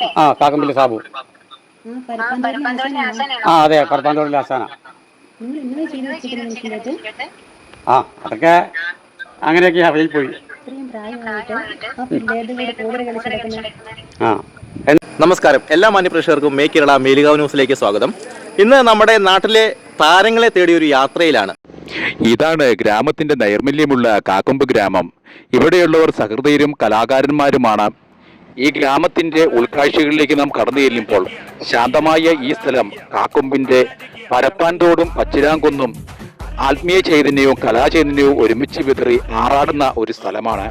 ആ കാക്കമ്പള്ളി സാബു. ആ ആ അതെ പരപ്പാന്തോടിലെ ആസാന ആ അതൊക്കെ അങ്ങനെയൊക്കെ അവയിൽ പോയി. ആ നമസ്കാരം. എല്ലാ മാന്യപ്രേക്ഷകർക്കും മേ കേരള മേലുകാവ് ന്യൂസിലേക്ക് സ്വാഗതം. ഇന്ന് നമ്മുടെ നാട്ടിലെ താരങ്ങളെ തേടിയ ഒരു യാത്രയിലാണ്. ഇതാണ് ഗ്രാമത്തിന്റെ നൈർമല്യമുള്ള കാക്കമ്പ് ഗ്രാമം. ഇവിടെയുള്ളവർ സഹൃദയരും കലാകാരന്മാരുമാണ്. ഈ ഗ്രാമത്തിന്റെ ഉൾക്കാഴ്ചകളിലേക്ക് നാം കടന്നു ചെല്ലുമ്പോൾ ശാന്തമായ ഈ സ്ഥലം കാക്കൊമ്പിന്റെ പരപ്പാൻതോടും പച്ചിരാങ്കുന്നും ആത്മീയ ചൈതന്യവും കലാചൈതന്യവും ഒരുമിച്ച് വിതറി ആറാടുന്ന ഒരു സ്ഥലമാണ്.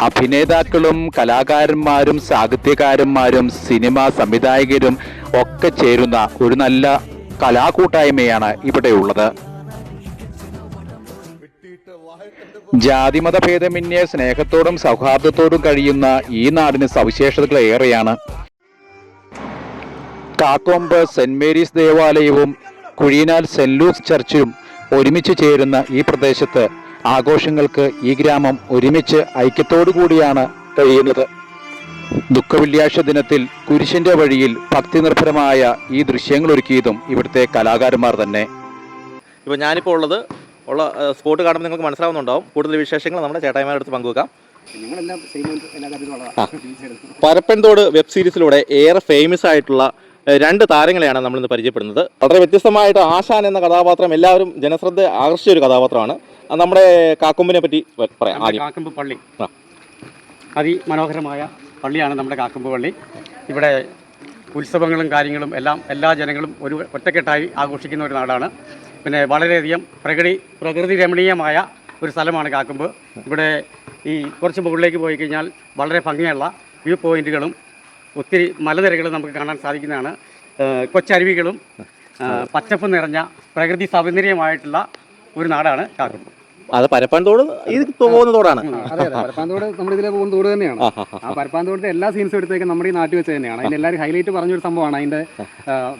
അഭിനേതാക്കളും കലാകാരന്മാരും സാഹിത്യകാരന്മാരും സിനിമാ സംവിധായകരും ഒക്കെ ചേരുന്ന ഒരു നല്ല കലാകൂട്ടായ്മയാണ് ഇവിടെയുള്ളത്. ജാതിമത ഭേദമന്യേ സ്നേഹത്തോടും സൗഹാർദ്ദത്തോടും കഴിയുന്ന ഈ നാടിന് സവിശേഷതകൾ ഏറെയാണ്. കാക്കോമ്പ് സെന്റ് മേരീസ് ദേവാലയവും കുഴിനാൽ സെന്റ് ലൂക്സ് ചർച്ചും ഒരുമിച്ച് ചേരുന്ന ഈ പ്രദേശത്ത് ആഘോഷങ്ങൾക്ക് ഈ ഗ്രാമം ഒരുമിച്ച് ഐക്യത്തോടു കൂടിയാണ് കഴിയുന്നത്. ദുഃഖവെള്ളിയാഴ്ച ദിനത്തിൽ കുരിശിന്റെ വഴിയിൽ ഭക്തി നിർഭരമായ ഈ ദൃശ്യങ്ങൾ ഒരുക്കിയതും ഇവിടുത്തെ കലാകാരന്മാർ തന്നെ. ഇപ്പൊ ഞാനിപ്പോൾ ഉള്ളത് ഉള്ള സ്പോട്ട് കാണുമ്പോൾ നിങ്ങൾക്ക് മനസ്സിലാവുന്നുണ്ടാവും. കൂടുതൽ വിശേഷങ്ങൾ നമ്മുടെ ചേട്ടായിമാരുടെ അടുത്ത് പങ്കുവെക്കാം. പരപ്പൻതോട് വെബ് സീരീസിലൂടെ ഏറെ ഫേമസ് ആയിട്ടുള്ള രണ്ട് താരങ്ങളെയാണ് നമ്മളിന്ന് പരിചയപ്പെടുന്നത്. വളരെ വ്യത്യസ്തമായിട്ട് ആശാൻ എന്ന കഥാപാത്രം എല്ലാവരും ജനശ്രദ്ധ ആകർഷിച്ച ഒരു കഥാപാത്രമാണ്. നമ്മുടെ കാക്കൊമ്പിനെ പറ്റി പറയാം കാക്കമ്പ് പള്ളി. അതിമനോഹരമായ പള്ളിയാണ് നമ്മുടെ കാക്കമ്പ് പള്ളി. ഇവിടെ ഉത്സവങ്ങളും കാര്യങ്ങളും എല്ലാം എല്ലാ ജനങ്ങളും ഒരു ഒറ്റക്കെട്ടായി ആഘോഷിക്കുന്ന ഒരു നാടാണ്. പിന്നെ വളരെയധികം പ്രകൃതി പ്രകൃതി രമണീയമായ ഒരു സ്ഥലമാണ് കാക്കുമ്പ്. ഇവിടെ ഈ കുറച്ച് മുകളിലേക്ക് പോയി കഴിഞ്ഞാൽ വളരെ ഭംഗിയുള്ള വ്യൂ പോയിന്റുകളും ഒത്തിരി മലനിരകളും നമുക്ക് കാണാൻ സാധിക്കുന്നതാണ്. കൊച്ചരുവികളും പച്ചപ്പ് നിറഞ്ഞ പ്രകൃതി സൗന്ദര്യമായിട്ടുള്ള ഒരു നാടാണ് കാക്കുമ്പ്. അത് പരപ്പാൻതോട് ഇത് പോകുന്ന തോടാണ് അതെ അതെ. പരപ്പാന്തോട് നമ്മുടെ ഇതിലെ പോകുന്ന തോട് തന്നെയാണ്. ആ, പരപ്പാന്തോടത്തെ എല്ലാ സീൻസും എടുത്തേക്കും നമ്മുടെ ഈ നാട്ടിൽ വെച്ച് തന്നെയാണ്. അതിന് എല്ലാവരും ഹൈലൈറ്റ് പറഞ്ഞൊരു സംഭവമാണ്. അതിന്റെ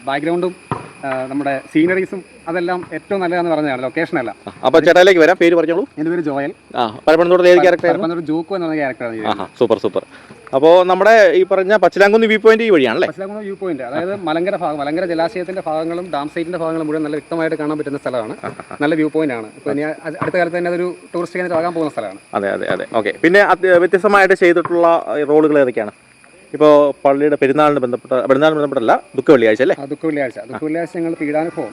ബാക്ക്ഗ്രൗണ്ടും നമ്മുടെ സീനറീസും അതെല്ലാം ഏറ്റവും നല്ലതെന്ന് പറഞ്ഞതാണ് ലൊക്കേഷൻ അല്ല. അപ്പോൾ ചേട്ടായിലേക്ക് വരാം പേര് പറഞ്ഞോളൂ. എന്റെ പേര് ജോയൽ. ആ പരപ്പൻതോട് ഏത് ക്യാരക്ടർ പരപ്പാന്തോട് ജോക്കു എന്ന ക്യാരക്ടറാണ് ആഹാ സൂപ്പർ സൂപ്പർ അപ്പോൾ നമ്മുടെ ഈ പറഞ്ഞ പച്ചിലാങ്കുന്ന് വ്യൂ പോയിന്റ് ഈ വഴിയാണല്ലേ? പച്ചിലാങ്കുന്ന് വ്യൂ പോയിന്റ് അതായത് മലങ്കര ഭാഗം മലങ്കര ജലാശയത്തിന്റെ ഭാഗങ്ങളും ഡാം സൈറ്റിന്റെ ഭാഗങ്ങളും മുഴുവൻ നല്ല വ്യക്തമായിട്ട് കാണാൻ പറ്റുന്ന സ്ഥലമാണ്. നല്ല വ്യൂ പോയിന്റ് ആണ്. ഇപ്പോൾ ഇനി അടുത്ത കാലത്ത് തന്നെ അതൊരു ടൂറിസ്റ്റ് കേന്ദ്രം ആകാൻ പോകുന്ന സ്ഥലമാണ്. അതെ അതെ അതെ. ഓക്കെ പിന്നെ വ്യത്യസ്തമായിട്ട് ചെയ്തിട്ടുള്ള റോളുകൾ ഏതൊക്കെയാണ്? ഇപ്പോൾ പള്ളിയുടെ പെരുന്നാളിന് ബന്ധപ്പെട്ട പെരുന്നാളിന് ബന്ധപ്പെട്ടല്ല ദുഃഖ വെള്ളിയാഴ്ച അല്ലേ? ദുഃഖ വെള്ളിയാഴ്ച. ദുഃഖ വെള്ളിയാഴ്ച ഞങ്ങൾ പീഡാനുഭവം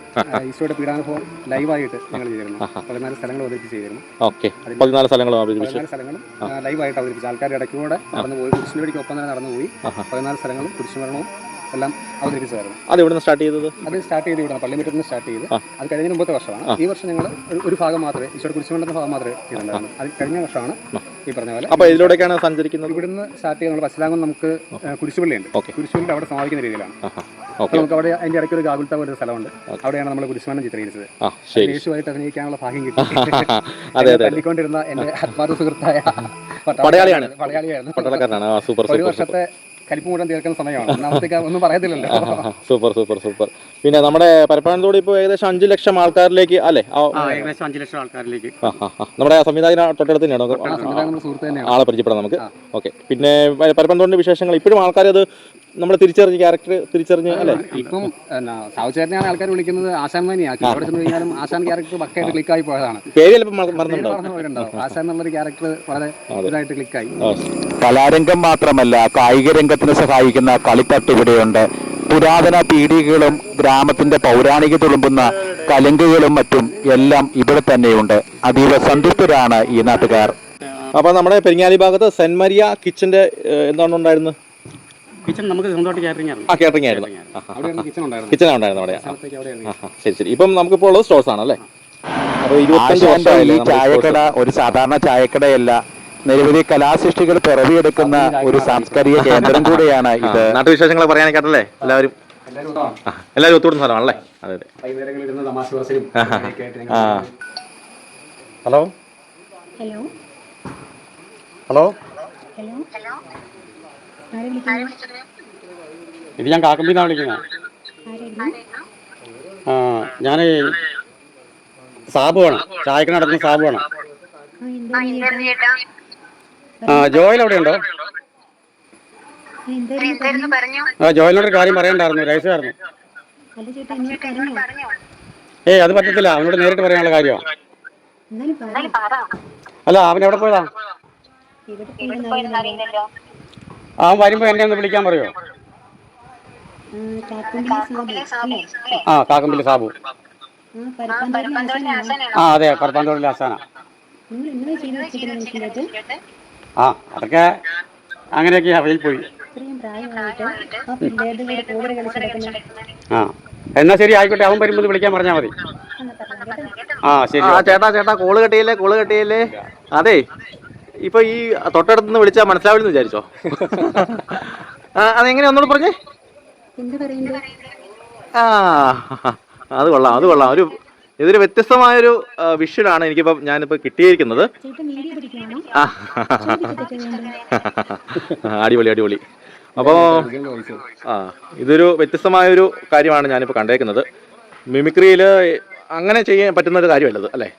ഈശോയുടെ പീഡാനുഭവം ലൈവായിട്ട് ഞങ്ങൾ ചെയ്തിരുന്നു. പതിനാല് സ്ഥലങ്ങൾ അവതരിപ്പിച്ച് ചെയ്തിരുന്നു. ഓക്കെ. പതിനാല് സ്ഥലങ്ങളും അവതരിപ്പിച്ചു. സ്ഥലങ്ങളും ലൈവായിട്ട് അവതരിപ്പിച്ചു. ആൾക്കാരുടെ ഇടയ്ക്കൂടെ നടന്നു പോയി കുരിശിനുവേടിക്ക് വഴിക്ക് ഒപ്പം തന്നെ നടന്നു പോയി പതിനാല് സ്ഥലങ്ങളും കുരിശുമരണവും എല്ലാം അവതരിപ്പിച്ചതായിരുന്നു. അത് ഇവിടുന്ന് സ്റ്റാർട്ട് ചെയ്തത്? അത് സ്റ്റാർട്ട് ചെയ്ത് ഇവിടെ പള്ളിമുറ്റത്ത് നിന്ന് സ്റ്റാർട്ട് ചെയ്ത് അത് കഴിഞ്ഞ മുമ്പത്തെ വർഷമാണ്. ഈ വർഷം ഞങ്ങൾ ഒരു ഭാഗം മാത്രമേ ഈശോയുടെ കുരിശുമണ്ടെന്ന ഭാഗം മാത്രമേ ചെയ്തിട്ടുണ്ടായിരുന്നു അത് കഴിഞ്ഞ വർഷമാണ് ഈ പറഞ്ഞ പോലെ അപ്പോൾ ഇതിലൂടെയൊക്കെയാണ് സഞ്ചരിക്കുന്നത്? ഇവിടുന്ന് സ്റ്റാർട്ട് ചെയ്ത് നമ്മൾ പശ്ചാത്തലം നമുക്ക് കുരിശുപള്ളിയുണ്ട്. ഉണ്ട് കുരിശുപള്ളി അവിടെ സമാപിക്കുന്ന രീതിയിലാണ്. നമുക്ക് അവിടെ അതിന്റെ ഇടയ്ക്ക് ഒരു ഗാഗുൽത്ത പോലെ ഒരു സ്ഥലമുണ്ട് അവിടെയാണ് നമ്മൾ കുരിശുമണ്ണം ചിത്രീകരിച്ചത്. യേശുവായിട്ട് അഭിനയിക്കാനുള്ള ഭാഗ്യം കിട്ടി. തല്ലിക്കൊണ്ടിരുന്ന എന്റെ ആത്മാർത്ഥ സുഹൃത്തായ പടയാളിയാണ്. പടയാളിയായിരുന്നു. ഒരു വർഷത്തെ കലിപ്പ് മുഴുവൻ തീർക്കുന്ന സമയമാണ്. ഒന്നാമത്തേക്ക് ഒന്നും പറയത്തില്ലല്ലോ. Super super super. പിന്നെ നമ്മുടെ പരപ്പനന്തോട് ഇപ്പോൾ ഏകദേശം അഞ്ച് ലക്ഷം ആൾക്കാരിലേക്ക് അല്ലേ? ഏകദേശം അഞ്ച് ലക്ഷം ആൾക്കാരിലേക്ക്. നമ്മുടെ സംവിധായകൻ തൊട്ടടുത്ത് തന്നെയാണ്. ആളെ പരിചയപ്പെടാം നമുക്ക്. ഓക്കെ. പിന്നെ പരപ്പനന്തോടിന്റെ വിശേഷങ്ങൾ. ഇപ്പോഴും ആൾക്കാർ അത് നമ്മൾ തിരിച്ചറിഞ്ഞ് ക്യാരക്ടർ തിരിച്ചറിഞ്ഞ് അല്ലേ? ഇപ്പം സാവുചേട്ടനെയാണ് ആൾക്കാർ വിളിക്കുന്നത് ആശാൻ മനിയാക്കി അവിടെ ചെന്ന് കഴിഞ്ഞാലും ആശാൻ ക്യാരക്ടർ പക്കയായിട്ട് ക്ലിക്കായി പോയതാണ്. പേര് ചിലപ്പോൾ മറന്നുണ്ടാവും. ആശാൻ എന്നുള്ളൊരു ക്യാരക്ടർ വളരെ ഇതായിട്ട് ക്ലിക്കായി കലാരംഗം മാത്രമല്ല കായിക രംഗത്തിന് സഹായിക്കുന്ന കളിത്തട്ട് ഇവിടെയുണ്ട്. പുരാതന പീഡികകളും ഗ്രാമത്തിന്റെ പൗരാണിക തുളുമ്പുന്ന കലങ്കുകളും മറ്റും എല്ലാം ഇവിടെ തന്നെയുണ്ട്. അതീവ സന്തുഷ്ടരാണ് ഈ നാട്ടുകാർ. അപ്പൊ നമ്മുടെ പെരിങ്ങാലി ഭാഗത്ത് സെന്റ് മരിയ കിച്ചന്റെ എന്താണ് ഉണ്ടായിരുന്നത്? കിച്ചൺ നമുക്ക് സ്വന്തമായിട്ട് കാറ്ററിംഗ് ആണ് ആ കേട്ടറിംഗ് ആയിരുന്നു. അവിടെയാണ് കിച്ചൺ ഉണ്ടായിരുന്നത്. കിച്ചനാണ് ഉണ്ടായിരുന്നത് അവിടെ. ആ, സ്ഥലത്തേക്ക് അവിടെയാണ് ആ, ആ, ശരി ശരി. ഇപ്പം നമുക്കിപ്പോൾ ഉള്ളത് സ്റ്റോഴ്സ് ആണല്ലേ അപ്പോൾ ഇരുപത്തഞ്ച് ആശാന്റെ വർഷമായില്ലേ ഈ നമ്മുടെ ചായക്കട ഒരു സാധാരണ ചായക്കടയല്ല നിരവധി കലാസൃഷ്ടികൾ പിറവിയെടുക്കുന്ന ഒരു സാംസ്കാരിക കേന്ദ്രം കൂടിയാണ് ഇത്. നാട്ടുവിശേഷങ്ങളെ നാട്ടുവിശേഷങ്ങൾ പറയാനൊക്കെയാട്ടല്ലേ എല്ലാവരും? ആ, എല്ലാവരും ഒത്തുകൂടുന്ന സ്ഥലമാണല്ലേ അതെ അതെ. വൈകുന്നേരങ്ങളിൽ ഇരുന്ന് തമാശ പറച്ചിലും ഒക്കെ ആയിട്ട് ഞങ്ങൾ ആ. ഹലോ? Hello hello? ഹലോ ഇത് ഞാൻ കാക്കമ്പിന്നാണ് വിളിക്കുന്നത് ആ ഞാൻ സാബുവാണ് വേണം നടത്തുന്ന സാബുവാണ് ആ വേണം ആ ജോയൽ അവിടെ ഉണ്ടോ ആ ജോയലിനോട് ഒരു കാര്യം പറയണ്ടായിരുന്നു രഹസ്യമായിരുന്നു. ഏയ് അത് പറ്റത്തില്ല. അവനോട് നേരിട്ട് പറയാനുള്ള കാര്യമാണ് അല്ല അവൻ എവിടെ പോയതാ? ഇവിടെ വരുമ്പോ വരുമ്പോൾ എന്നെ ഒന്ന് വിളിക്കാൻ പറയുമോ സാബു. ആ കാക്കമ്പിള്ളി സാബു. ആ ആ അതെ പരപ്പാന്തോടിലെ ആസാന ആ അതൊക്കെ അങ്ങനെയൊക്കെ അവയിൽ പോയി. ആ ആ എന്നാ ശരി ആയിക്കോട്ടെ അവൻ വരുമ്പോൾ വിളിക്കാൻ പറഞ്ഞാൽ മതി. ആ ശരി ആ ചേട്ടാ ചേട്ടാ കോൾ കെട്ടിയില്ലേ കോൾ കെട്ടിയില്ലേ? അതെ. ഇപ്പൊ ഈ തൊട്ടടുത്ത് വിളിച്ചാൽ മനസ്സിലാവില്ലെന്ന് വിചാരിച്ചോ? അതെങ്ങനെ ഒന്നോട് പറഞ്ഞേ? ആ അത് കൊള്ളാം അത് കൊള്ളാം. ഒരു ഇതൊരു വ്യത്യസ്തമായൊരു ആ, വിഷ്വലാണ് എനിക്കിപ്പം ഞാനിപ്പോൾ കിട്ടിയിരിക്കുന്നത്. അടിപൊളി അടിപൊളി. അപ്പോൾ ആ ഇതൊരു വ്യത്യസ്തമായൊരു കാര്യമാണ് ഞാനിപ്പോൾ കണ്ടേക്കുന്നത്. മിമിക്രിയിൽ അങ്ങനെ ചെയ്യാൻ പറ്റുന്ന ഒരു കാര്യമല്ലത് അല്ലേ?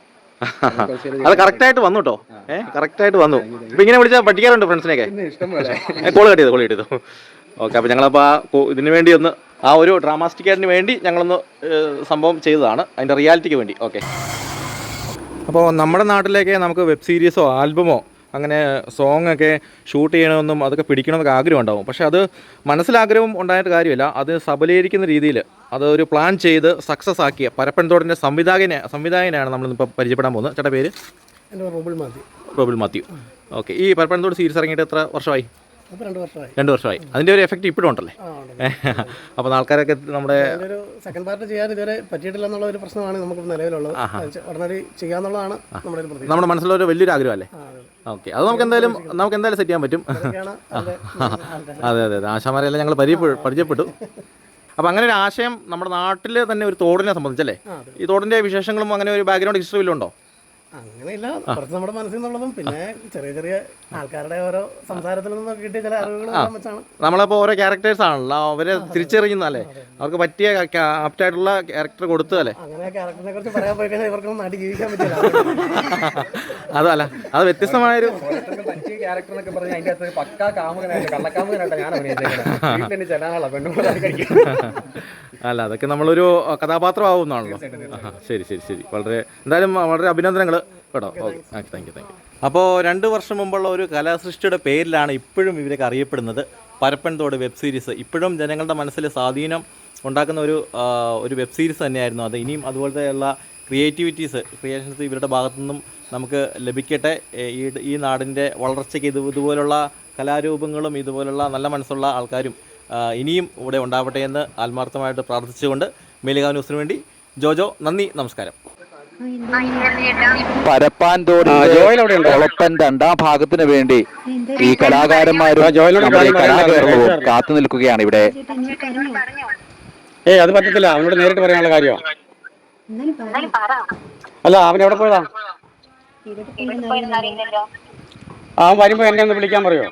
അത് കറക്റ്റായിട്ട് വന്നു കേട്ടോ ഏഹ് കറക്റ്റായിട്ട് വന്നു. ഇപ്പൊ ഇങ്ങനെ വിളിച്ചാൽ പഠിക്കാറുണ്ട് ഫ്രണ്ട്സിനെയൊക്കെ? കോൾ കട്ട് ചെയ്തു കോൾ കട്ട് ചെയ്തു? ഓക്കെ അപ്പോൾ ഞങ്ങളപ്പോൾ ആ ഇതിന് വേണ്ടി ഒന്ന് ആ ഒരു ഡ്രാമാസ്റ്റിക്കേറ്റിന് വേണ്ടി ഞങ്ങളൊന്ന് സംഭവം ചെയ്തതാണ്. അതിന്റെ റിയാലിറ്റിക്ക് വേണ്ടി. ഓക്കെ. അപ്പോൾ നമ്മുടെ നാട്ടിലേക്ക് നമുക്ക് വെബ് സീരീസോ ആൽബമോ അങ്ങനെ സോങ് ഒക്കെ ഷൂട്ട് ചെയ്യണമെന്നും അതൊക്കെ പിടിക്കണമെന്നൊക്കെ ആഗ്രഹം ഉണ്ടാവും പക്ഷേ അത് മനസ്സിലാഗ്രഹം ഉണ്ടായിട്ട് കാര്യമില്ല. അത് സബലീകരിക്കുന്ന രീതിയിൽ അതൊരു ഒരു പ്ലാൻ ചെയ്ത് സക്സസ് ആക്കിയ പരപ്പൻതോടിന്റെ സംവിധായകനെ സംവിധായകനെയാണ് നമ്മളിപ്പോൾ പരിചയപ്പെടാൻ പോകുന്നത്. ചേട്ടാ പേര്? റോബിൾ മാത്യു. റോബിൾ മാത്യു. ഓക്കെ. ഈ പരപ്പൻതോട് സീരീസ് ഇറങ്ങിയിട്ട് എത്ര വർഷമായി? രണ്ട് വർഷമായി. രണ്ട് വർഷമായി. അതിന്റെ ഒരു എഫക്റ്റ് ഇപ്പോഴും ഉണ്ടല്ലേ? അപ്പോൾ ആൾക്കാരൊക്കെ നമ്മുടെ സെക്കൻഡ് പാർട്ട് ചെയ്യാൻ ഇതുവരെ പറ്റിയിട്ടില്ല എന്നുള്ള ഒരു പ്രശ്നമാണ് നമുക്ക് നിലവിലുള്ളത്. ഉടനടി ചെയ്യാന്നുള്ളതാണ് നമ്മുടെ നമ്മുടെ മനസ്സിലൊരു വലിയൊരു ആഗ്രഹമല്ലേ. ഓക്കെ. അത് നമുക്ക് എന്തായാലും നമുക്ക് എന്തായാലും സെറ്റ് ചെയ്യാൻ പറ്റും. അതെ അതെ അതെ. ആശാമാരെല്ലാം ഞങ്ങൾ പരിചയപ്പെ- പരിചയപ്പെട്ടു. അപ്പോൾ അങ്ങനെ ഒരു ആശയം നമ്മുടെ നാട്ടിൽ തന്നെ ഒരു തോടിനെ സംബന്ധിച്ചല്ലേ? ഈ തോടിന്റെ വിശേഷങ്ങളും അങ്ങനെ ഒരു ബാക്ക്ഗ്രൗണ്ട് ഹിസ്റ്ററി വല്ലതും ഉണ്ടോ? അങ്ങനെയില്ല കുറച്ച് നമ്മുടെ മനസ്സിൽ നിന്നുള്ളതും പിന്നെ ചെറിയ ചെറിയ ആൾക്കാരുടെ ഓരോ സംസാരത്തിൽ നിന്നൊക്കെ കിട്ടിയ ചില അറിവുകൾ വെച്ചാണ്. നമ്മളിപ്പോൾ ഓരോ ക്യാരക്ടേഴ്സ് ആണല്ലോ അവരെ തിരിച്ചറിയുന്നല്ലേ അവർക്ക് പറ്റിയ ആപ്റ്റായിട്ടുള്ള ക്യാരക്ടർ കൊടുത്തതല്ലേ അങ്ങനെ ക്യാരക്ടറിനെ കുറിച്ച് പറയാൻ പോയി കഴിഞ്ഞാൽ ഇവർക്കൊന്നും നാട്ടിൽ ജീവിക്കാൻ പറ്റില്ല. അതല്ല അത് വ്യത്യസ്തമായൊരു പറ്റിയ ക്യാരക്ടർ എന്നൊക്കെ പറഞ്ഞാൽ അതിന്റെ അകത്ത് പക്കാ കാമുകനായിട്ട് കള്ളക്കാമുകനായിട്ട് ഞാൻ അഭിനയിച്ചേക്കുന്നത്. വീട്ടിൽ എന്നെ ചെല്ലാനുള്ള പെണ്ണുങ്ങളെ അല്ല അതൊക്കെ നമ്മളൊരു കഥാപാത്രമാവുന്നതാണല്ലോ. ആഹാ, ശരി ശരി ശരി. വളരെ എന്തായാലും വളരെ അഭിനന്ദനങ്ങൾ കേട്ടോ. Okay thank you thank you അപ്പോൾ രണ്ട് വർഷം മുമ്പുള്ള ഒരു കലാസൃഷ്ടിയുടെ പേരിലാണ് ഇപ്പോഴും ഇവരൊക്കെ അറിയപ്പെടുന്നത്. പരപ്പൻതോട് വെബ് സീരീസ് ഇപ്പോഴും ജനങ്ങളുടെ മനസ്സിൽ സ്വാധീനം ഉണ്ടാക്കുന്ന ഒരു ഒരു വെബ് സീരീസ് തന്നെയായിരുന്നു അത്. ഇനിയും അതുപോലത്തെയുള്ള ക്രിയേറ്റിവിറ്റീസ് ക്രിയേഷൻസ് ഇവരുടെ ഭാഗത്തു നിന്നും നമുക്ക് ലഭിക്കട്ടെ. ഈ ഈ നാടിന്റെ വളർച്ചയ്ക്ക് ഇത് ഇതുപോലുള്ള കലാരൂപങ്ങളും ഇതുപോലുള്ള നല്ല മനസ്സുള്ള ആൾക്കാരും ഇനിയും ഇവിടെ ഉണ്ടാവട്ടെ എന്ന് ആത്മാർത്ഥമായിട്ട് പ്രാർത്ഥിച്ചുകൊണ്ട് മേലുകാവ് ന്യൂസിന് വേണ്ടി ജോജോ നന്ദി നമസ്കാരം. ഉണ്ടോ? ഒളപ്പൻ രണ്ടാം ഭാഗത്തിന് വേണ്ടി ഈ കലാകാരന്മാരും. കാത്തു നിൽക്കുകയാണ് ഇവിടെ. ഏയ് അത് പറ്റത്തില്ല. അവനോട് നേരിട്ട് പറയാനുള്ള കാര്യമാണ് അല്ല അവൻ എവിടെ പോയതാ? അവൻ വരുമ്പോ എന്നെ ഒന്ന് വിളിക്കാൻ അല്ലേ